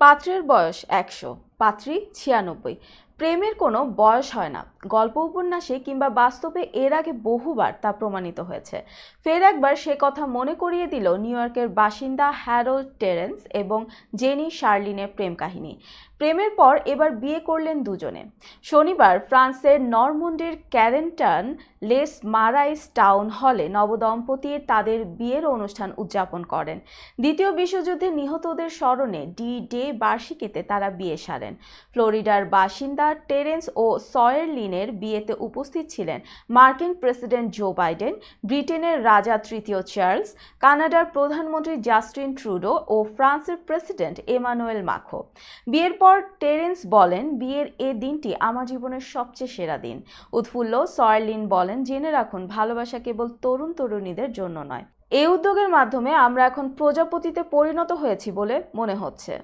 পাত্রের বয়স একশো পাত্রী ছিয়ানব্বই। প্রেমের কোনো বয়স হয় না। গল্প, উপন্যাসে কিংবা বাস্তবে এর আগে বহুবার তা প্রমাণিত হয়েছে। ফের একবার সে কথা মনে করিয়ে দিল নিউ ইয়র্কের বাসিন্দা হ্যারোল্ড টেরেন্স এবং জেনি শার্লিনের প্রেম কাহিনী। প্রেমের পর এবার বিয়ে করলেন দুজনে। শনিবার ফ্রান্সের নরমুন্ডের ক্যারেন্টান লেস মারাইস টাউন হলে নবদম্পতির তাদের বিয়ের অনুষ্ঠান উদযাপন করেন। দ্বিতীয় বিশ্বযুদ্ধে নিহতদের স্মরণে ডি ডে বার্ষিকীতে তারা বিয়ে সারেন। ফ্লোরিডার বাসিন্দা টেরেন্স ও সয়েরলিনের বিয়েতে উপস্থিত ছিলেন মার্কিন প্রেসিডেন্ট জো বাইডেন, ব্রিটেনের রাজা তৃতীয় চার্লস, কানাডার প্রধানমন্ত্রী জাস্টিন ট্রুডো ও ফ্রান্সের প্রেসিডেন্ট এমানুয়েল মাখো। বিয়ের পর টেরেন্স বলেন, বিয়ের এ দিনটি আমার জীবনের সবচেয়ে সেরা দিন। উৎফুল্ল সয়ারলিন বলেন, জেনে রাখুন, ভালোবাসা কেবল তরুণ তরুণীদের জন্য নয়। এই উদ্যোগের মাধ্যমে আমরা এখন প্রজাপতিতে পরিণত হয়েছি বলে মনে হচ্ছে।